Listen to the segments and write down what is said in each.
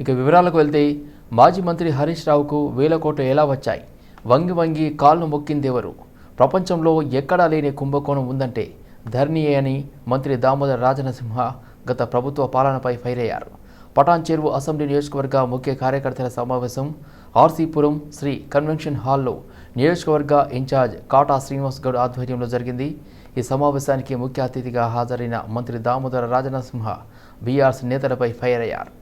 ఇక వివరాలకు వెళ్తే మాజీ మంత్రి హరీష్ రావుకు వేల కోట్లు ఎలా వచ్చాయి? వంగి వంగి కాళ్ళు మొక్కిందెవరు ప్రపంచంలో ఎక్కడా లేని కుంభకోణం ఉందంటే ధర్నియే అని మంత్రి దామోదర రాజనసింహ గత ప్రభుత్వ పాలనపై ఫైర్ అయ్యారు. పటాన్ చెరువు అసెంబ్లీ నియోజకవర్గ ముఖ్య కార్యకర్తల సమావేశం ఆర్సీపురం శ్రీ కన్వెన్షన్ హాల్లో నియోజకవర్గ ఇన్ఛార్జ్ కాటా శ్రీనివాస్ గౌడ్ ఆధ్వర్యంలో జరిగింది. ఈ సమావేశానికి ముఖ్య అతిథిగా హాజరైన మంత్రి దామోదర రాజనసింహ బీఆర్స్ నేతలపై ఫైర్ అయ్యారు.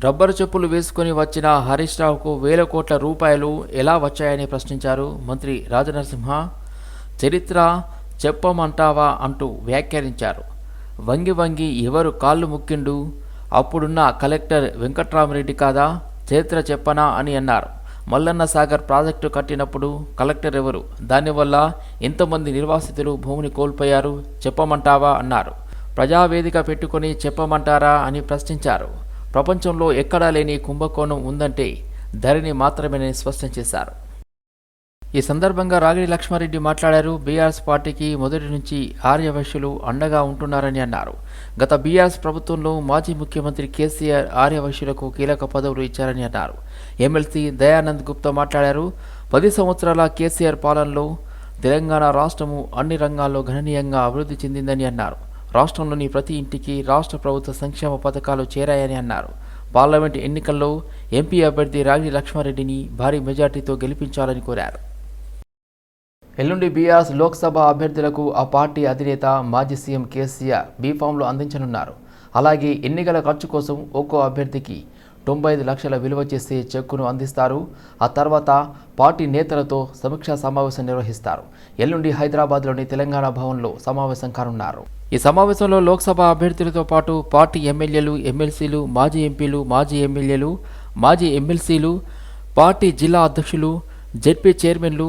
రబ్బరు చెప్పులు వేసుకుని వచ్చిన హరీష్ రావుకు వేల కోట్ల రూపాయలు ఎలా వచ్చాయని ప్రశ్నించారు మంత్రి రాజనరసింహ. చరిత్ర చెప్పమంటావా అంటూ వ్యాఖ్యానించారు. వంగి వంగి ఎవరు కాళ్ళు ముక్కిండు? అప్పుడున్న కలెక్టర్ వెంకట్రామరెడ్డి కాదా? చరిత్ర చెప్పనా అని అన్నారు. మల్లన్న సాగర్ ప్రాజెక్టు కట్టినప్పుడు కలెక్టర్ ఎవరు? దానివల్ల ఎంతమంది నిర్వాసితులు భూమిని కోల్పోయారు? చెప్పమంటావా? అన్నారు. ప్రజావేదిక పెట్టుకొని చెప్పమంటారా? అని ప్రశ్నించారు. ప్రపంచంలో ఎక్కడా లేని కుంభకోణం ఉందంటే ధరణి మాత్రమేనని స్పష్టం చేశారు. ఈ సందర్భంగా రాగిడి లక్ష్మారెడ్డి మాట్లాడారు. బీఆర్ఎస్ పార్టీకి మొదటి నుంచి ఆర్యవైశ్యులు అండగా ఉంటున్నారని అన్నారు. గత బీఆర్ఎస్ ప్రభుత్వంలో మాజీ ముఖ్యమంత్రి కేసీఆర్ ఆర్యవైశ్యులకు కీలక పదవులు ఇచ్చారని అన్నారు. ఎమ్మెల్సీ దయానంద్ గుప్తా మాట్లాడారు. పది సంవత్సరాల కేసీఆర్ పాలనలో తెలంగాణ రాష్ట్రము అన్ని రంగాల్లో గణనీయంగా అభివృద్ధి చెందిందని అన్నారు. రాష్ట్రంలోని ప్రతి ఇంటికి రాష్ట్ర ప్రభుత్వ సంక్షేమ పథకాలు చేరాయని అన్నారు. పార్లమెంట్ ఎన్నికల్లో ఎంపీ అభ్యర్థి రాగి లక్ష్మారెడ్డిని భారీ మెజార్టీతో గెలిపించాలని కోరారు. ఎల్లుండి బీఆర్ఎస్ లోక్సభ అభ్యర్థులకు ఆ పార్టీ అధినేత మాజీ సీఎం కేసీఆర్ బీఫామ్లు అందించనున్నారు. అలాగే ఎన్నికల ఖర్చు కోసం ఒక్కో అభ్యర్థికి తొంభై ఐదు లక్షల విలువ చేసే చెక్కును అందిస్తారు. ఆ తర్వాత పార్టీ నేతలతో సమీక్షా సమావేశం నిర్వహిస్తారు. ఎల్లుండి హైదరాబాద్లోని తెలంగాణ భవన్లో సమావేశం కానున్నారు. ఈ సమావేశంలో లోక్సభ అభ్యర్థులతో పాటు పార్టీ ఎమ్మెల్యేలు ఎమ్మెల్సీలు మాజీ ఎంపీలు మాజీ ఎమ్మెల్యేలు మాజీ ఎమ్మెల్సీలు పార్టీ జిల్లా అధ్యక్షులు జెడ్పీ చైర్మన్లు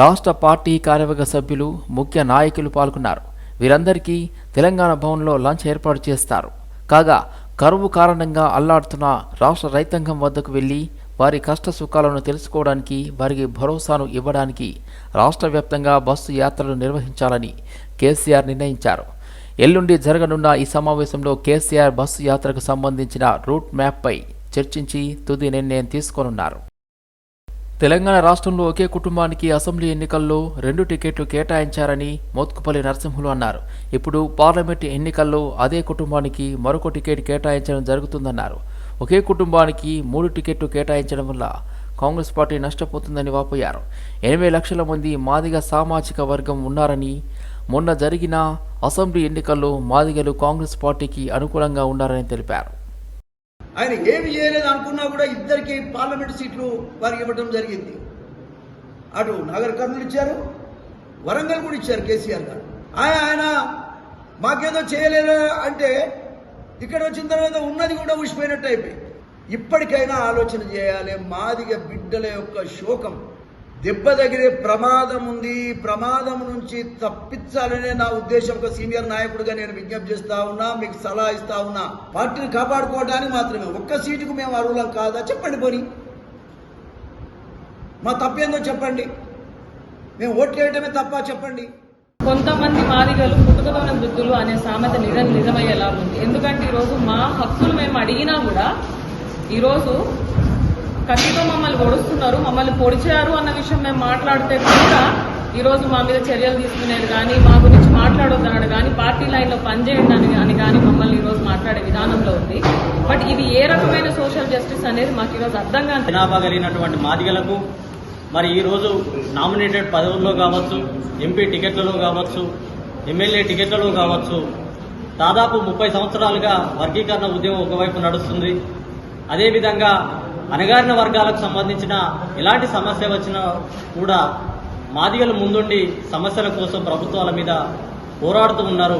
రాష్ట్ర పార్టీ కార్యవర్గ సభ్యులు ముఖ్య నాయకులు పాల్గొన్నారు. వీరందరికీ తెలంగాణ భవన్లో లంచ్ ఏర్పాటు చేస్తారు. కాగా కరువు కారణంగా అల్లాడుతున్న రాష్ట్ర రైతాంగం వద్దకు వెళ్ళి వారి కష్ట సుఖాలను తెలుసుకోవడానికి వారికి భరోసాను ఇవ్వడానికి రాష్ట్ర వ్యాప్తంగా బస్సు యాత్రలు నిర్వహించాలని కేసీఆర్ నిర్ణయించారు. ఎల్లుండి జరగనున్న ఈ సమావేశంలో కేసీఆర్ బస్సు యాత్రకు సంబంధించిన రూట్ మ్యాప్పై చర్చించి తుది నిర్ణయం తీసుకోనున్నారు. తెలంగాణ రాష్ట్రంలో ఒకే కుటుంబానికి అసెంబ్లీ ఎన్నికల్లో రెండు టికెట్లు కేటాయించారని మోత్కుపల్లి నరసింహులు అన్నారు. ఇప్పుడు పార్లమెంటు ఎన్నికల్లో అదే కుటుంబానికి మరొక టికెట్ కేటాయించడం జరుగుతుందన్నారు. ఒకే కుటుంబానికి మూడు టికెట్లు కేటాయించడం వల్ల కాంగ్రెస్ పార్టీ నష్టపోతుందని వాపోయారు. ఎనభై లక్షల మంది మాదిగ సామాజిక వర్గం ఉన్నారని మొన్న జరిగిన అసెంబ్లీ ఎన్నికల్లో మాదిగలు కాంగ్రెస్ పార్టీకి అనుకూలంగా ఉన్నారని తెలిపారు. ఆయన ఏమి చేయలేదు అనుకున్నా కూడా ఇద్దరికి పార్లమెంట్ సీట్లు వారికి ఇవ్వడం జరిగింది. అటు నగర కర్నూలు ఇచ్చారు వరంగల్ కూడా ఇచ్చారు కేసీఆర్ గారు. ఆయన ఆయన మాకేదో చేయలేదు అంటే ఇక్కడ వచ్చిన తర్వాత ఉన్నది కూడా ఊసిపోయినట్టు అయిపోయింది. ఇప్పటికైనా ఆలోచన చేయాలి మాదిగ బిడ్డల యొక్క శోకం. దెబ్బ తగిలే ప్రమాదం ఉంది ప్రమాదం నుంచి తప్పించాలనే నా ఉద్దేశం ఒక సీనియర్ నాయకుడిగా నేను విజ్ఞప్తి చేస్తా ఉన్నా మీకు సలహా ఇస్తా ఉన్నా. పార్టీని కాపాడుకోవడానికి మాత్రమే. ఒక్క సీటుకు మేము అర్హులం కాదా? చెప్పండి పోని. మా తప్పేందో చెప్పండి. మేము ఓట్లు వేయటమే తప్ప చెప్పండి. కొంతమంది మాదిగలు పుట్టుకతోనే వృద్ధులు అనే సామెత నిజం నిజమయ్యేలా ఉంది. ఎందుకంటే ఈరోజు మా హక్కులు మేము అడిగినా కూడా ఈరోజు కత్తితో మమ్మల్ని పొడుస్తున్నారు మమ్మల్ని పొడిచారు అన్న విషయం మేము మాట్లాడితే కూడా ఈరోజు మా మీద చర్యలు తీసుకునేది కానీ మా గురించి మాట్లాడొద్దన్నాడు కానీ పార్టీ లైన్లో పనిచేయండి అని అని కానీ మమ్మల్ని ఈరోజు మాట్లాడే విధానంలో ఉంది. బట్ ఇది ఏ రకమైన సోషల్ జస్టిస్ అనేది మాకు ఈరోజు అర్థం కాని జనాభా కలిగినటువంటి మాదిగలకు మరి ఈరోజు నామినేటెడ్ పదవుల్లో కావచ్చు ఎంపీ టికెట్లలో కావచ్చు ఎమ్మెల్యే టికెట్లలో కావచ్చు దాదాపు ముప్పై సంవత్సరాలుగా వర్గీకరణ ఉద్యమం ఒకవైపు నడుస్తుంది. అదేవిధంగా అణగారిన వర్గాలకు సంబంధించిన ఎలాంటి సమస్య వచ్చినా కూడా మాదిగలు ముందుండి సమస్యల కోసం ప్రభుత్వాల మీద పోరాడుతూ ఉన్నారు.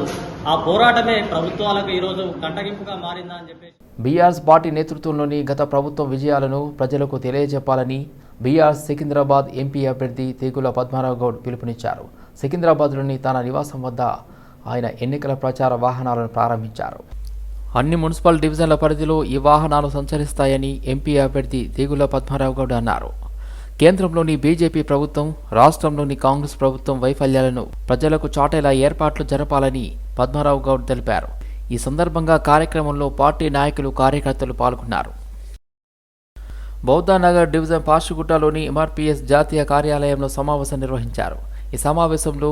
ఆ పోరాటమే ప్రభుత్వాలకు ఈరోజు కంటగింపుగా మారిందా అని చెప్పేసి బీఆర్ఎస్ పార్టీ నేతృత్వంలోని గత ప్రభుత్వం విజయాలను ప్రజలకు తెలియజెప్పాలని బీఆర్ సికింద్రాబాద్ ఎంపీ అభ్యర్థి తేగుల పద్మారావు గౌడ్ పిలుపునిచ్చారు. సికింద్రాబాద్లోని తన నివాసం వద్ద ఆయన ఎన్నికల ప్రచార వాహనాలను ప్రారంభించారు. అన్ని మున్సిపల్ డివిజన్ల పరిధిలో ఈ వాహనాలు సంచరిస్తాయని ఎంపీ అభ్యర్థి దేగుల పద్మారావు గౌడ్ అన్నారు. కేంద్రంలోని బీజేపీ ప్రభుత్వం రాష్ట్రంలోని కాంగ్రెస్ ప్రభుత్వం వైఫల్యాలను ప్రజలకు చాటేలా ఏర్పాట్లు జరపాలని పద్మారావు గౌడ్ తెలిపారు. ఈ సందర్భంగా కార్యక్రమంలో పార్టీ నాయకులు కార్యకర్తలు పాల్గొన్నారు. బౌద్ధనగర్ డివిజన్ పాషుగుట్టలోని ఎంఆర్పీఎస్ జాతీయ కార్యాలయంలో సమావేశం నిర్వహించారు. ఈ సమావేశంలో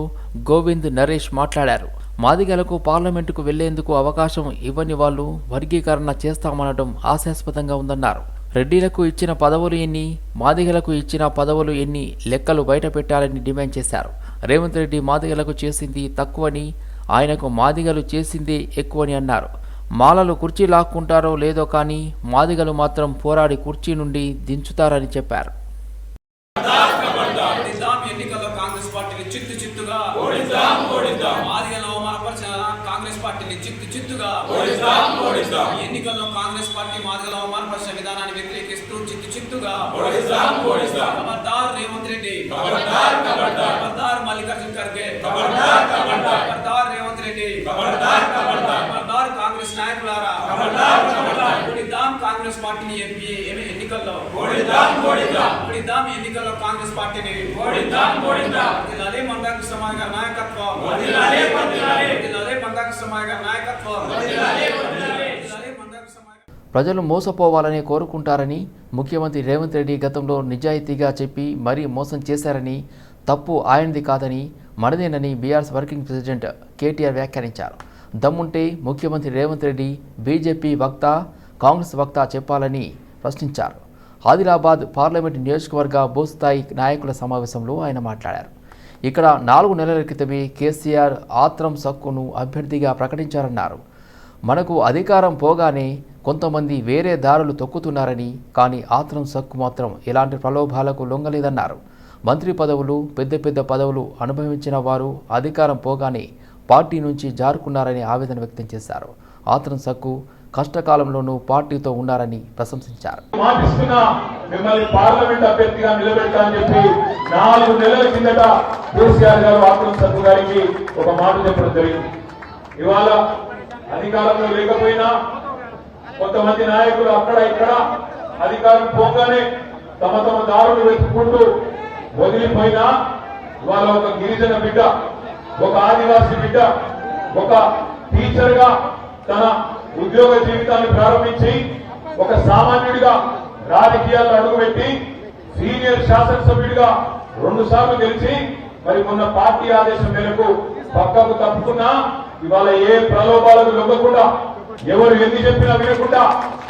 గోవింద్ నరేష్ మాట్లాడారు. మాదిగలకు పార్లమెంటుకు వెళ్ళేందుకు అవకాశం ఇవ్వని వాళ్ళు వర్గీకరణ చేస్తామనడం ఆశాస్పదంగా ఉందన్నారు. రెడ్డిలకు ఇచ్చిన పదవులు ఎన్ని మాదిగలకు ఇచ్చిన పదవులు ఎన్ని లెక్కలు బయట పెట్టాలని డిమాండ్ చేశారు. రేవంత్ రెడ్డి మాదిగలకు చేసింది తక్కువని ఆయనకు మాదిగలు చేసిందే ఎక్కువని అన్నారు. మాలలు కుర్చీ లాక్కుంటారో లేదో కానీ మాదిగలు మాత్రం పోరాడి కుర్చీ నుండి దించుతారని చెప్పారు. ఎన్నికల్లో కాంగ్రెస్ పార్టీ మాదిగల అవమానపరిచిన విధానాన్ని వ్యతిరేకిస్తూ చిత్తు చిత్తుగా ఖబర్దార్ రేవంత్ రెడ్డి. ఖబర్దార్ మల్లికార్జున్ ఖర్గే. ఖబర్దార్ రేవంత్ రెడ్డి. ఖబర్దార్ కాంగ్రెస్ నాయకులారా. కాంగ్రెస్ పార్టీని ఎంపీ ఎన్నికల్లో. కాంగ్రెస్ పార్టీని. ఓడిద్దాం ఓడిద్దాం. వర్ధిల్లాలి మందాకు సమాజ్ గారి నాయకత్వం. వర్ధిల్లాలి వర్ధిల్లాలి వర్ధిల్లాలి మందాకు సమాజ్ గారి నాయకత్వం ప్రజలు మోసపోవాలని కోరుకుంటారని ముఖ్యమంత్రి రేవంత్ రెడ్డి గతంలో నిజాయితీగా చెప్పి మరీ మోసం చేశారని తప్పు ఆయనది కాదని మనదేనని బీఆర్ఎస్ వర్కింగ్ ప్రెసిడెంట్ కేటీఆర్ వ్యాఖ్యానించారు. దమ్ముంటే ముఖ్యమంత్రి రేవంత్ రెడ్డి బీజేపీ వక్త కాంగ్రెస్ వక్త చెప్పాలని ప్రశ్నించారు. ఆదిలాబాద్ పార్లమెంట్ నియోజకవర్గ బూస్థాయి నాయకుల సమావేశంలో ఆయన మాట్లాడారు. ఇక్కడ నాలుగు నెలల క్రితమే కేసీఆర్ ఆత్రం సక్కును అభ్యర్థిగా ప్రకటించారన్నారు. మనకు అధికారం పోగానే కొంతమంది వేరే దారులు తొక్కుతున్నారని కానీ ఆత్రం సక్కు మాత్రం ఎలాంటి ప్రలోభాలకు లొంగలేదన్నారు. మంత్రి పదవులు పెద్ద పెద్ద పదవులు అనుభవించిన వారు అధికారం పోగానే పార్టీ నుంచి జారుకున్నారని ఆవేదన వ్యక్తం చేశారు. ఆత్రం సక్కు కష్టకాలంలోనూ పార్టీతో ఉన్నారని ప్రశంసించారు. మిమ్మల్ని పార్లమెంట్ అభ్యర్థిగా నిలబెట్టాలని చెప్పి నాలుగు నెలల కిందట కేసీఆర్ గారు ఆత్రం సక్కు గారికి ఒక మాట చెప్పడం జరిగింది. ఇవాళ అధికారంలో లేకపోయినా కొంతమంది నాయకులు అక్కడ ఇక్కడ అధికారం పోగానే తమ తమ దారులు వెతుక్కుంటూ వదిలిపోయినా ఇవాళ ఒక గిరిజన బిడ్డ ఒక ఆదివాసీ బిడ్డ ఒక టీచర్గా తన ఉద్యోగ జీవితాన్ని ప్రారంభించి ఒక సామాన్యుడిగా రాజకీయాల్లో అడుగుపెట్టి సీనియర్ శాసనసభ్యుడిగా రెండు సార్లు గెలిచి మరి మొన్న పార్టీ ఆదేశం మేరకు పక్కకు తప్పుకున్నా ఇవాళ ఏ ప్రలోభాలకు లొంగకుండా ఎవరు ఎన్ని చెప్పినా వినకుండా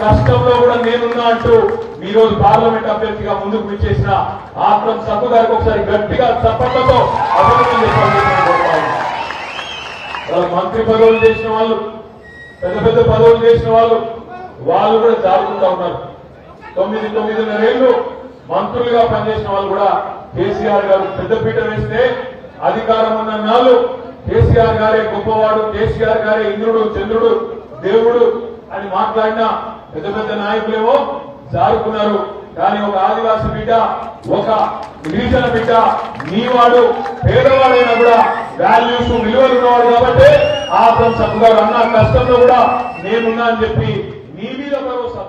కష్టంలో కూడా నేనున్నా అంటూ ఈ రోజు పార్లమెంట్ అభ్యర్థిగా ముందుకు విచ్చేసిన ఆత్మ సత్తు గారికి ఒకసారి గట్టిగా చప్పట్లతో మంత్రి పదవులు చేసిన వాళ్ళు పెద్ద పెద్ద పదవులు చేసిన వాళ్ళు వాళ్ళు కూడా జారుకుంటా ఉన్నారు. తొమ్మిది తొమ్మిదిన్నరేళ్ళు మంత్రులుగా పనిచేసిన వాళ్ళు కూడా కేసీఆర్ గారు పెద్దపీట వేస్తే అధికారం ఉన్న నాళ్ళు కేసీఆర్ గారే గొప్పవాడు కేసీఆర్ గారే ఇంద్రుడు చంద్రుడు దేవుడు అని మాట్లాడిన పెద్ద పెద్ద నాయకులేమో జారుకున్నారు. కానీ ఒక ఆదివాసి బిడ్డ ఒక గిరిజన బిడ్డ నీవాడు పేదవాడైనా కూడా వాల్యూస్ విలువలు ఉన్నవాడు కాబట్టి ఆ సబ్బు అన్న కష్టంలో కూడా నేనున్నా అని చెప్పి నీ మీద భరోసా.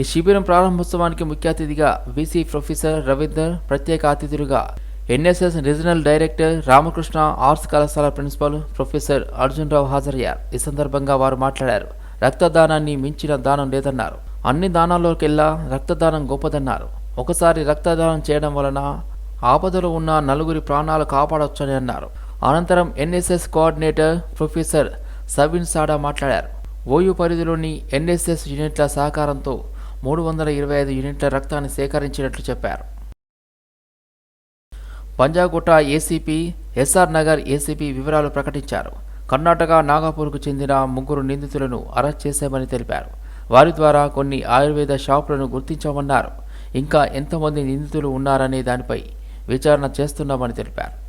ఈ శిబిరం ప్రారంభోత్సవానికి ముఖ్య అతిథిగా వీసీ ప్రొఫెసర్ రవీందర్ ప్రత్యేక అతిథులుగా NSS regional director Ramakrishna arts కళాశాల ప్రిన్సిపల్ ప్రొఫెసర్ అర్జున్రావు హాజరయ్యారు. ఈ సందర్భంగా వారు మాట్లాడారు. రక్తదానాన్ని మించిన దానం లేదన్నారు. అన్ని దానాల్లోకెల్లా రక్తదానం గొప్పదన్నారు. ఒకసారి రక్తదానం చేయడం వలన ఆపదలో ఉన్న నలుగురి ప్రాణాలు కాపాడొచ్చని అన్నారు. అనంతరం NSS coordinator professor Sabin Sada మాట్లాడారు. ఓయూ పరిధిలోని ఎన్ఎస్ఎస్ యూనిట్ల సహకారంతో మూడు వందల ఇరవై ఐదు యూనిట్ల రక్తాన్ని సేకరించినట్లు చెప్పారు. Panjagutta ACP SR Nagar ACP వివరాలు ప్రకటించారు. కర్ణాటక నాగపూర్కు చెందిన ముగ్గురు నిందితులను అరెస్ట్ చేశామని తెలిపారు. వారి ద్వారా కొన్ని ఆయుర్వేద షాపులను గుర్తించామన్నారు. ఇంకా ఎంతమంది నిందితులు ఉన్నారనే దానిపై విచారణ చేస్తున్నామని తెలిపారు.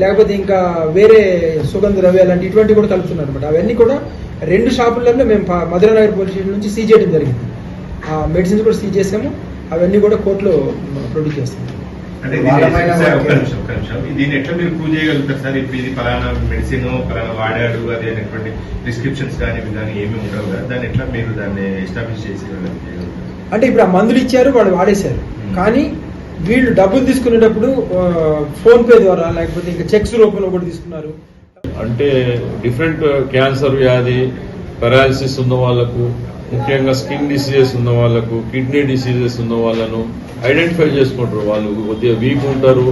లేకపోతే ఇంకా వేరే సుగంధ ద్రవ్యాలు లాంటి ఇటువంటి కూడా కలుపుతున్నారు అనమాట అవన్నీ కూడా రెండు షాపులలో మేము ప- మధురానగర్ పోలీస్ స్టేషన్ నుంచి సీజ్ చేయడం జరిగింది. ఆ మెడిసిన్స్ కూడా సీజ్ చేసాము. అవన్నీ కూడా కోర్టులో ప్రొడ్యూస్ చేస్తాము అంటే ఒక్క నిమిషం ఒక్క నిమిషం. దీన్ని ఎట్లా మీరు ప్రూవ్ చేయగలుగుతారు సార్? ఇప్పుడు ఇది ఫలానా మెడిసిన్ ఫలానా వాడాడు అది అనేటువంటి ప్రిస్క్రిప్షన్స్ కానీ కానీ ఏమీ ఉండవు కదా. దాన్ని ఎట్లా మీరు దాన్ని ఎస్టాబ్లిష్ చేసి అంటే ఇప్పుడు ఆ మందులు ఇచ్చారు వాళ్ళు వాడేశారు. కానీ వీళ్ళు డబ్బులు తీసుకునేటప్పుడు ఫోన్ పే ద్వారా లేకపోతే ఇంకా చెక్స్ రూపంలో కూడా తీసుకున్నారు. అంటే డిఫరెంట్ క్యాన్సర్ వ్యాధి పెరాలసిస్ ఉన్న వాళ్ళకు ముఖ్యంగా స్కిన్ డిసీజెస్ ఉన్న వాళ్ళకు కిడ్నీ డిసీజెస్ ఉన్న వాళ్ళను ఐడెంటిఫై చేసుకుంటారు. వాళ్ళు కొద్దిగా వీక్ ఉంటారు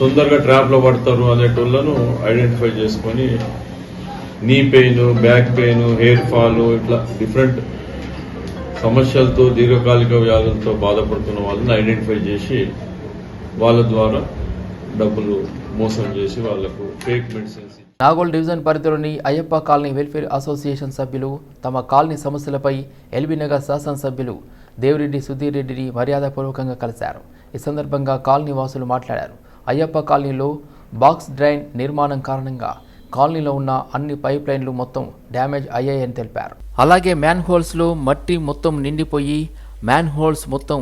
తొందరగా ట్రాప్లో పడతారు అనేటోళ్ళను ఐడెంటిఫై చేసుకొని knee pain back pain hair fall ఇట్లా డిఫరెంట్ సమస్యలతో దీర్ఘకాలిక వ్యాధులతో బాధపడుతున్న వాళ్ళని ఐడెంటిఫై చేసి వాళ్ళ ద్వారా డబ్బులు మోసం చేసి వాళ్ళకు ఫేక్ మెడిసిన్స్ నాగోల్ డివిజన్ పరిధిలోని అయ్యప్ప కాలనీ వెల్ఫేర్ అసోసియేషన్ సభ్యులు తమ కాలనీ సమస్యలపై ఎల్బీ నగర్ శాసనసభ్యులు దేవిరెడ్డి సుధీర్ రెడ్డిని మర్యాదపూర్వకంగా కలిశారు. ఈ సందర్భంగా కాలనీ వాసులు మాట్లాడారు. అయ్యప్ప కాలనీలో బాక్స్ డ్రైన్ నిర్మాణం కారణంగా కాలనీలో ఉన్న అన్ని పైప్ లైన్లు మొత్తం డ్యామేజ్ అయ్యాయని తెలిపారు. అలాగే మ్యాన్ హోల్స్లో మట్టి మొత్తం నిండిపోయి మ్యాన్ హోల్స్ మొత్తం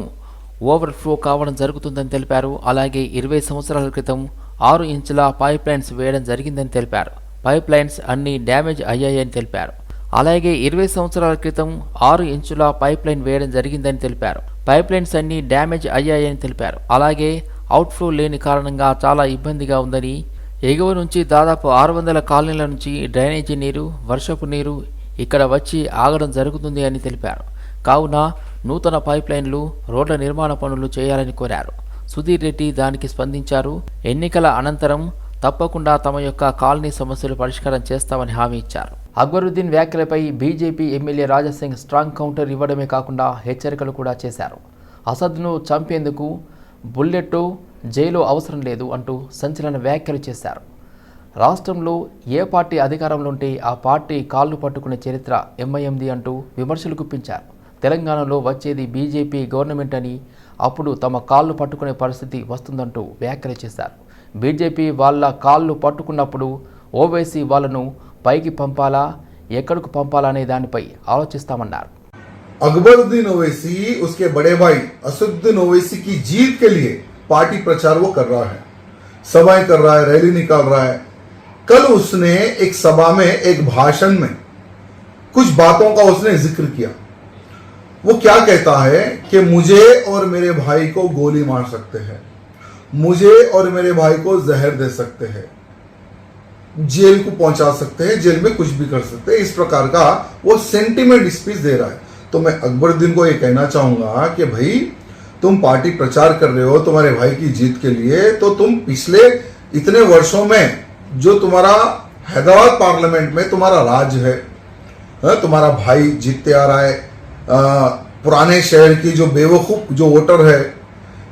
ఓవర్ఫ్లో కావడం జరుగుతుందని తెలిపారు. అలాగే ఇరవై సంవత్సరాల క్రితం ఆరు ఇంచుల పైప్ లైన్స్ వేయడం జరిగిందని తెలిపారు. పైప్ లైన్స్ అన్ని డ్యామేజ్ అయ్యాయని తెలిపారు. అలాగే ఇరవై సంవత్సరాల క్రితం ఆరు ఇంచుల పైప్ లైన్ వేయడం జరిగిందని తెలిపారు. పైప్ లైన్స్ అన్ని డ్యామేజ్ అయ్యాయని తెలిపారు. అలాగే అవుట్ఫ్లో లేని కారణంగా చాలా ఇబ్బందిగా ఉందని ఎగువ నుంచి దాదాపు ఆరు వందల కాలనీల నుంచి డ్రైనేజీ నీరు వర్షపు నీరు ఇక్కడ వచ్చి ఆగడం జరుగుతుంది అని తెలిపారు. కావున నూతన పైప్ లైన్లు రోడ్ల నిర్మాణ పనులు చేయాలని కోరారు. సుధీర్ రెడ్డి దానికి స్పందించారు. ఎన్నికల అనంతరం తప్పకుండా తమ యొక్క కాలనీ సమస్యలు పరిష్కారం చేస్తామని హామీ ఇచ్చారు. అక్బరుద్దీన్ వ్యాఖ్యలపై BJP MLA Rajasingh strong counter ఇవ్వడమే కాకుండా హెచ్చరికలు కూడా చేశారు. అసద్ను చంపేందుకు బుల్లెట్ జైలు అవసరం లేదు అంటూ సంచలన వ్యాఖ్యలు చేశారు. రాష్ట్రంలో ఏ పార్టీ అధికారంలో ఉంటే ఆ పార్టీ కాళ్ళు పట్టుకునే చరిత్ర ఎంఐఎంది అంటూ విమర్శలు గుప్పించారు. తెలంగాణలో వచ్చేది బీజేపీ గవర్నమెంట్ అని అప్పుడు తమ కాళ్ళు పట్టుకునే పరిస్థితి వస్తుందంటూ వ్యాఖ్యలు చేశారు బీజేపీ వాళ్ళ కాళ్ళు పట్టుకున్నప్పుడు ఓవైసీ వాళ్ళను పైకి పంపాలా ఎక్కడికి పంపాలా అనే దానిపై ఆలోచిస్తామన్నారు अकबरुद्दीन ओवैसी उसके बड़े भाई असुद्दीन ओवैसी की जीत के लिए पार्टी प्रचार वो कर रहा है सभाएं कर रहा है रैली निकाल रहा है कल उसने एक सभा में एक भाषण में कुछ बातों का उसने जिक्र किया वो क्या कहता है कि मुझे और मेरे भाई को गोली मार सकते हैं। मुझे और मेरे भाई को जहर दे सकते हैं। जेल को पहुँचा सकते हैं जेल में कुछ भी कर सकते हैं। इस प्रकार का वो सेंटिमेंट स्पीच दे रहा है। तो मैं अकबरुद्दीन को ये कहना चाहूँगा कि भाई तुम पार्टी प्रचार कर रहे हो तुम्हारे भाई की जीत के लिए तो तुम पिछले इतने वर्षों में जो तुम्हारा हैदराबाद पार्लियामेंट में तुम्हारा राज है हाँ, तुम्हारा भाई जीतते आ रहा है पुराने शहर की जो बेवकूफ जो वोटर है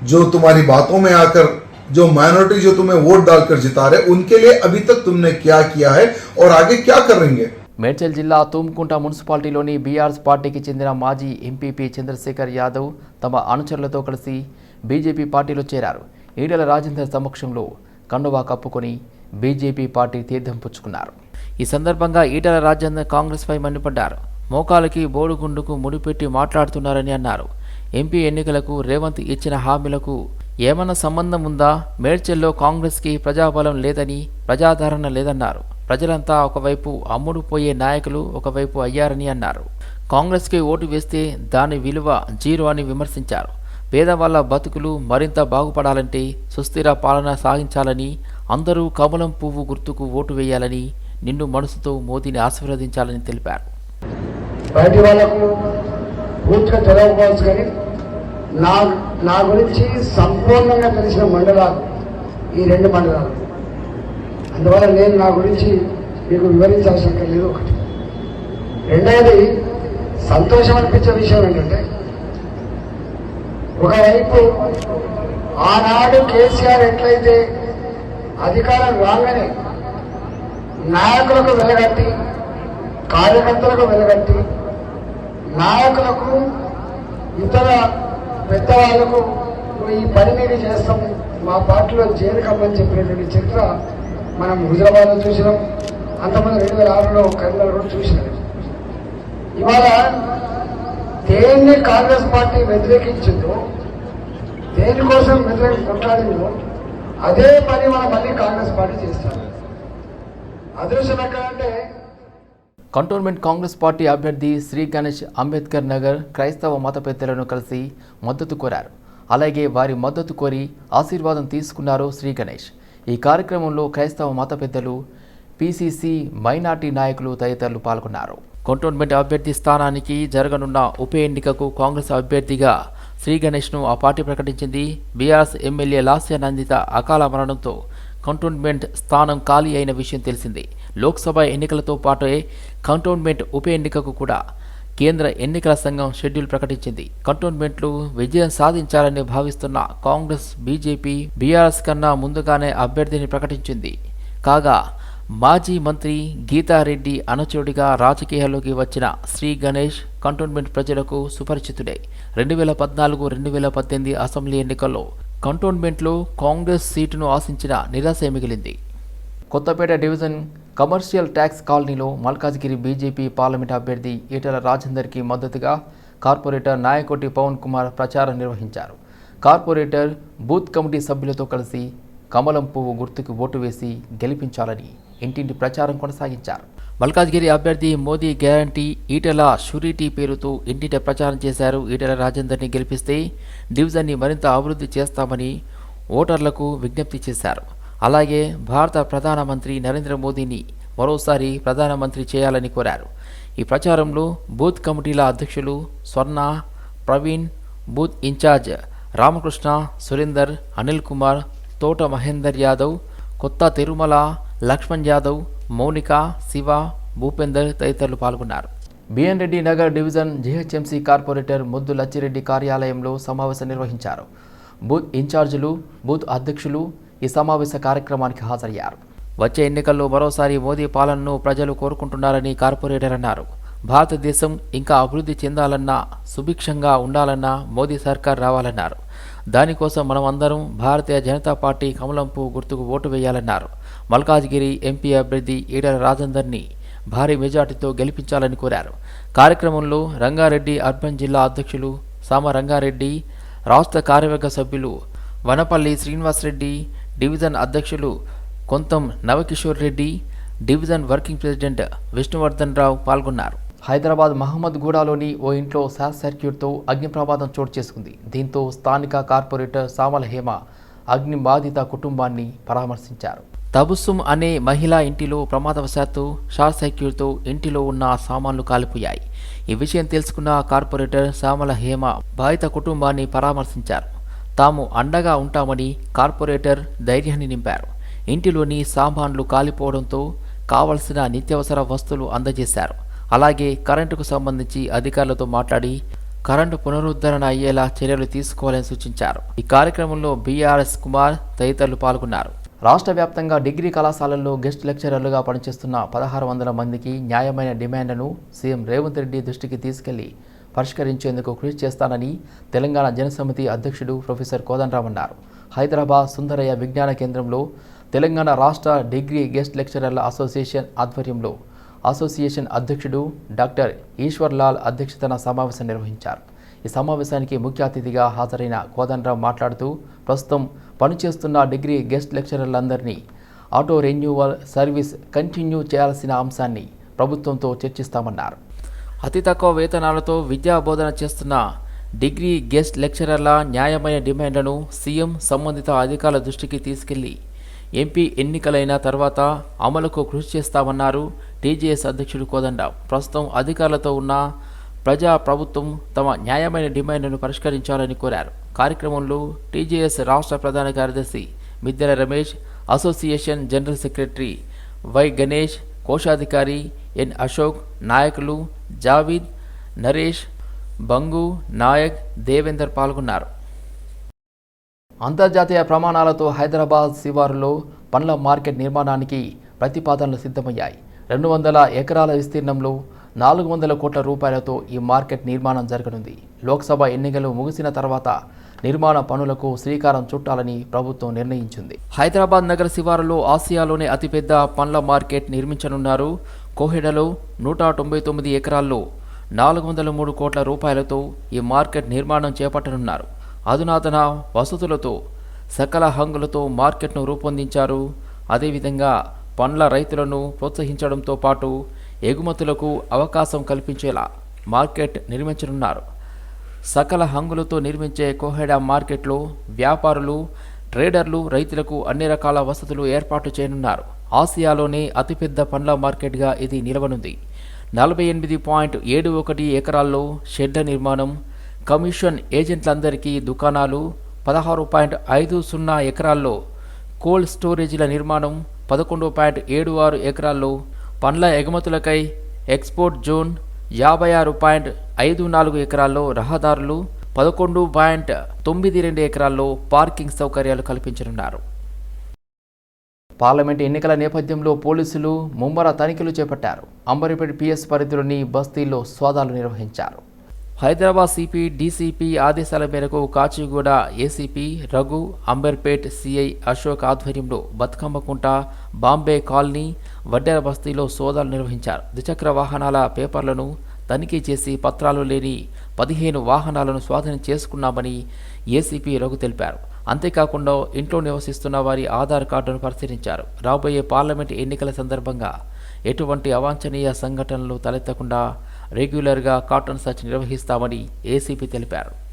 जो तुम्हारी बातों में आकर जो माइनॉरिटी जो तुम्हें वोट डालकर जिता रहे उनके लिए अभी तक तुमने क्या किया है और आगे क्या करेंगे మేడ్చల్ జిల్లా తుమ్కుంట మున్సిపాలిటీలోని బీఆర్ఎస్ పార్టీకి చెందిన మాజీ ఎంపీపీ చంద్రశేఖర్ యాదవ్ తమ అనుచరులతో కలిసి బీజేపీ పార్టీలో చేరారు ఈటెల రాజేందర్ సమక్షంలో కండువా కప్పుకొని బీజేపీ పార్టీ తీర్థం పుచ్చుకున్నారు ఈ సందర్భంగా ఈటెల రాజేందర్ కాంగ్రెస్పై మండిపడ్డారు మోకాలకి బోడుగుండుకు ముడిపెట్టి మాట్లాడుతున్నారని అన్నారు. ఎంపీ ఎన్నికలకు రేవంత్ ఇచ్చిన హామీలకు ఏమన్నా సంబంధం ఉందా? మేడ్చల్లో కాంగ్రెస్కి ప్రజాబలం లేదని ప్రజాదరణ లేదన్నారు. ప్రజలంతా ఒకవైపు అమ్ముడు పోయే నాయకులు ఒకవైపు అయ్యారని అన్నారు. కాంగ్రెస్కి ఓటు వేస్తే దాని విలువ జీరో అని విమర్శించారు. పేదవాళ్ళ బతుకులు మరింత బాగుపడాలంటే సుస్థిర పాలన సాగించాలని అందరూ కమలం పువ్వు గుర్తుకు ఓటు వేయాలని నిండు మనసుతో మోదీని ఆశీర్వదించాలని తెలిపారు. బయటి వాళ్ళకు పూర్తిగా తెలియకపోవచ్చు కానీ నా నా గురించి సంపూర్ణంగా తెలిసిన మండలాలు ఈ రెండు మండలాలు. అందువల్ల నేను నా గురించి మీకు వివరించాల్సిన లేదు ఒకటి. రెండవది సంతోషం అనిపించే విషయం ఏంటంటే ఒకవైపు ఆనాడు కేసీఆర్ ఎట్లయితే అధికారం రాగానే నాయకులకు వెలగట్టి కార్యకర్తలకు వెలగట్టి నాయకులకు ఇతర పెద్దవాళ్ళకు ఈ పని మీరు చేస్తాం మా పార్టీలో చేరకమ్మని చెప్పినటువంటి చరిత్ర మనం హుజరాబాద్లో చూసినాం. అంతమంది రెండు వేల ఆరులో కరీంనగర్ కూడా చూసినాం. ఇవాళ దేన్ని కాంగ్రెస్ పార్టీ వ్యతిరేకించిందో దేనికోసం వ్యతిరేక కొట్లాడిందో అదే పని మనం మళ్ళీ కాంగ్రెస్ పార్టీ చేస్తారు అదృష్టం ఎక్కడంటే కంటోన్మెంట్ కాంగ్రెస్ పార్టీ అభ్యర్థి శ్రీ గణేష్ అంబేద్కర్ నగర్ క్రైస్తవ మత పెద్దలను కలిసి మద్దతు కోరారు. అలాగే వారి మద్దతు కోరి ఆశీర్వాదం తీసుకున్నారు శ్రీ గణేష్. ఈ కార్యక్రమంలో క్రైస్తవ మత పెద్దలు పిసిసి మైనార్టీ నాయకులు తదితరులు పాల్గొన్నారు. కంటోన్మెంట్ అభ్యర్థి స్థానానికి జరగనున్న ఉప ఎన్నికకు కాంగ్రెస్ అభ్యర్థిగా శ్రీ గణేష్ను ఆ పార్టీ ప్రకటించింది. బీఆర్ఎస్ ఎమ్మెల్యే లాస్య నందిత అకాల మరణంతో కంటోన్మెంట్ స్థానం ఖాళీ అయిన విషయం తెలిసిందే. లోక్సభ ఎన్నికలతో పాటే కంటోన్మెంట్ ఉప ఎన్నికకు కూడా కేంద్ర ఎన్నికల సంఘం షెడ్యూల్ ప్రకటించింది. కంటోన్మెంట్లు విజయం సాధించాలని భావిస్తున్న కాంగ్రెస్ బీజేపీ బీఆర్ఎస్ కన్నా ముందుగానే అభ్యర్థిని ప్రకటించింది. కాగా మాజీ మంత్రి గీతారెడ్డి అనుచరుడిగా రాజకీయాల్లోకి వచ్చిన శ్రీ గణేష్ కంటోన్మెంట్ ప్రజలకు సుపరిచితుడే. రెండు వేల పద్నాలుగు రెండు వేల పద్దెనిమిది అసెంబ్లీ ఎన్నికల్లో కంటోన్మెంట్లో కాంగ్రెస్ సీటును ఆశించిన నిరాశ మిగిలింది. కొత్తపేట డివిజన్ కమర్షియల్ ట్యాక్స్ కాలనీలో మల్కాజ్గిరి బీజేపీ పార్లమెంట్ అభ్యర్థి ఈటల రాజేందర్కి మద్దతుగా కార్పొరేటర్ నాయకోటి పవన్ కుమార్ ప్రచారం నిర్వహించారు. కార్పొరేటర్ బూత్ కమిటీ సభ్యులతో కలిసి కమలం పువ్వు గుర్తుకు ఓటు వేసి గెలిపించాలని ఇంటింటి ప్రచారం కొనసాగించారు. మల్కాజ్గిరి అభ్యర్థి మోదీ గ్యారంటీ ఈటల షూరిటీ పేరుతో ఇంటింట ప్రచారం చేశారు. ఈటల రాజేందర్ని గెలిపిస్తే డివిజన్ని మరింత అభివృద్ధి చేస్తామని ఓటర్లకు విజ్ఞప్తి చేశారు. అలాగే భారత ప్రధానమంత్రి నరేంద్ర మోదీని మరోసారి ప్రధానమంత్రి చేయాలని కోరారు. ఈ ప్రచారంలో బూత్ కమిటీల అధ్యక్షులు Swarna Praveen booth in charge Ramakrishna Surender Anil Kumar Thota Mahender Yadav కొత్త తిరుమల లక్ష్మణ్ యాదవ్ మౌనిక శివ భూపేందర్ తదితరులు పాల్గొన్నారు. BN Reddy Nagar division GHMC corporator Muddu Lachireddy కార్యాలయంలో సమావేశం నిర్వహించారు. బూత్ ఇన్ఛార్జీలు బూత్ అధ్యక్షులు ఈ సమావేశ కార్యక్రమానికి హాజరయ్యారు. వచ్చే ఎన్నికల్లో మరోసారి మోదీ పాలనను ప్రజలు కోరుకుంటున్నారని కార్పొరేటర్ అన్నారు. భారతదేశం ఇంకా అభివృద్ధి చెందాలన్నా సుభిక్షంగా ఉండాలన్నా మోదీ సర్కార్ రావాలన్నారు. దానికోసం మనం అందరం భారతీయ జనతా పార్టీ కమలంపు గుర్తుకు ఓటు వేయాలన్నారు. మల్కాజ్గిరి ఎంపీ అభ్యర్థి ఈడల రాజేందర్ని భారీ మెజార్టీతో గెలిపించాలని కోరారు. కార్యక్రమంలో రంగారెడ్డి అర్బన్ జిల్లా అధ్యక్షులు సామ రంగారెడ్డి రాష్ట్ర కార్యవర్గ సభ్యులు వనపల్లి శ్రీనివాసరెడ్డి డివిజన్ అధ్యక్షులు Kontham Navakishore Reddy division working president Vishnuvardhan Rao పాల్గొన్నారు. హైదరాబాద్ మహమ్మద్ గూడాలోని ఓ ఇంట్లో షార్ట్ సర్క్యూట్తో అగ్ని ప్రమాదం చోటు చేసుకుంది. దీంతో స్థానిక కార్పొరేటర్ సామల హేమ అగ్ని బాధిత కుటుంబాన్ని పరామర్శించారు. తబుసుమ్ అనే మహిళా ఇంటిలో ప్రమాదవశాత్తు షార్ట్ సర్క్యూట్తో ఇంటిలో ఉన్న సామాన్లు కాలిపోయాయి. ఈ విషయం తెలుసుకున్న కార్పొరేటర్ శ్యామల హేమ బాధిత కుటుంబాన్ని పరామర్శించారు. తాము అండగా ఉంటామని కార్పొరేటర్ ధైర్యాన్ని నింపారు. ఇంటిలోని సామాన్లు కాలిపోవడంతో కావలసిన నిత్యావసర వస్తువులు అందజేశారు. అలాగే కరెంటుకు సంబంధించి అధికారులతో మాట్లాడి కరెంటు పునరుద్ధరణ అయ్యేలా చర్యలు తీసుకోవాలని సూచించారు. ఈ కార్యక్రమంలో బీఆర్ఎస్ కుమార్ తదితరులు పాల్గొన్నారు. రాష్ట్ర వ్యాప్తంగా డిగ్రీ కళాశాలల్లో గెస్ట్ లెక్చరర్లుగా పనిచేస్తున్న పదహారు వందల మందికి న్యాయమైన డిమాండ్లను సీఎం రేవంత్ రెడ్డి దృష్టికి తీసుకెళ్ళి పరిష్కరించేందుకు కృషి చేస్తానని తెలంగాణ జనసమితి అధ్యక్షుడు ప్రొఫెసర్ కోదండరామ్ అన్నారు. హైదరాబాద్ సుందరయ్య విజ్ఞాన కేంద్రంలో తెలంగాణ రాష్ట్ర డిగ్రీ గెస్ట్ లెక్చరర్ల అసోసియేషన్ ఆధ్వర్యంలో అసోసియేషన్ అధ్యక్షుడు డాక్టర్ ఈశ్వర్ లాల్ అధ్యక్షతన సమావేశం నిర్వహించారు. ఈ సమావేశానికి ముఖ్య అతిథిగా హాజరైన కోదండరాం మాట్లాడుతూ ప్రస్తుతం పనిచేస్తున్న డిగ్రీ గెస్ట్ లెక్చరర్లందరినీ ఆటో రెన్యూవల్ సర్వీస్ కంటిన్యూ చేయాల్సిన అంశాన్ని ప్రభుత్వంతో చర్చిస్తామన్నారు. అతి తక్కువ వేతనాలతో విద్యా బోధన చేస్తున్న డిగ్రీ గెస్ట్ లెక్చరర్ల న్యాయమైన డిమాండ్లను సీఎం సంబంధిత అధికారుల దృష్టికి తీసుకెళ్ళి ఎంపీ ఎన్నికలైన తర్వాత అమలుకు కృషి చేస్తామన్నారు టీజేఎస్ అధ్యక్షుడు కోదండ ప్రస్తుతం అధికారులతో ఉన్న ప్రజా ప్రభుత్వం తమ న్యాయమైన డిమాండ్లను పరిష్కరించాలని కోరారు. కార్యక్రమంలో టీజేఎస్ రాష్ట్ర ప్రధాన కార్యదర్శి Middela Ramesh association general secretary Y Ganesh కోశాధికారి ఎన్ అశోక్ నాయకులు జావీద్ నరేష్ బంగు నాయక్ దేవేందర్ పాల్గొన్నారు. అంతర్జాతీయ ప్రమాణాలతో హైదరాబాద్ శివారులో పండ్ల మార్కెట్ నిర్మాణానికి ప్రతిపాదనలు సిద్ధమయ్యాయి. రెండు వందల ఎకరాల విస్తీర్ణంలో నాలుగు వందల కోట్ల రూపాయలతో ఈ మార్కెట్ నిర్మాణం జరగనుంది. లోక్సభ ఎన్నికలు ముగిసిన తర్వాత నిర్మాణ పనులకు శ్రీకారం చుట్టాలని ప్రభుత్వం నిర్ణయించింది. హైదరాబాద్ నగర శివారులో ఆసియాలోనే అతిపెద్ద పండ్ల మార్కెట్ నిర్మించనున్నారు. కోహెడలో నూట తొంభై తొమ్మిది ఎకరాల్లో నాలుగు వందల మూడు కోట్ల రూపాయలతో ఈ మార్కెట్ నిర్మాణం చేపట్టనున్నారు. అధునాతన వసతులతో సకల హంగులతో మార్కెట్ను రూపొందించారు. అదేవిధంగా పండ్ల రైతులను ప్రోత్సహించడంతో పాటు ఎగుమతులకు అవకాశం కల్పించేలా మార్కెట్ నిర్మించనున్నారు. సకల హంగులతో నిర్మించే కోహెడా మార్కెట్లో వ్యాపారులు ట్రేడర్లు రైతులకు అన్ని రకాల వసతులు ఏర్పాటు చేయనున్నారు. ఆసియాలోనే అతిపెద్ద పండ్ల మార్కెట్గా ఇది నిలవనుంది. నలభై ఎనిమిది పాయింట్ ఏడు ఒకటి ఎకరాల్లో షెడ్ల నిర్మాణం కమిషన్ ఏజెంట్లందరికీ దుకాణాలు పదహారు పాయింట్ ఐదు సున్నా ఎకరాల్లో కోల్డ్ స్టోరేజీల నిర్మాణం పదకొండు పాయింట్ ఏడు ఆరు ఎకరాల్లో పండ్ల ఎగుమతులకై ఎక్స్పోర్ట్ జోన్ యాభై ఆరు పాయింట్ ఐదు నాలుగు ఎకరాల్లో రహదారులు పదకొండు పాయింట్ తొమ్మిది రెండు ఎకరాల్లో పార్కింగ్ సౌకర్యాలు కల్పించనున్నారు. పార్లమెంట్ ఎన్నికల నేపథ్యంలో పోలీసులు ముమ్మర తనిఖీలు చేపట్టారు. అంబరిపేట పిఎస్ పరిధిలోని బస్తీల్లో సోదాలు నిర్వహించారు. హైదరాబాద్ సిపి డీసీపీ ఆదేశాల మేరకు కాచిగూడ ఏసీపీ రఘు అంబర్పేట్ సిఐ అశోక్ ఆధ్వర్యంలో బతుకమ్మకుంట బాంబే కాలనీ వడ్డెర బస్తీలో సోదాలు నిర్వహించారు. ద్విచక్ర వాహనాల పేపర్లను తనిఖీ చేసి పత్రాలు లేని పదిహేను వాహనాలను స్వాధీనం చేసుకున్నామని ఏసీపీ రఘు తెలిపారు. అంతేకాకుండా ఇంట్లో నివసిస్తున్న వారి ఆధార్ కార్డును పరిశీలించారు. రాబోయే పార్లమెంట్ ఎన్నికల సందర్భంగా ఎటువంటి అవాంఛనీయ సంఘటనలు తలెత్తకుండా రెగ్యులర్గా కాటన్ సర్చ్ నిర్వహిస్తామని ఏసీపీ తెలిపారు.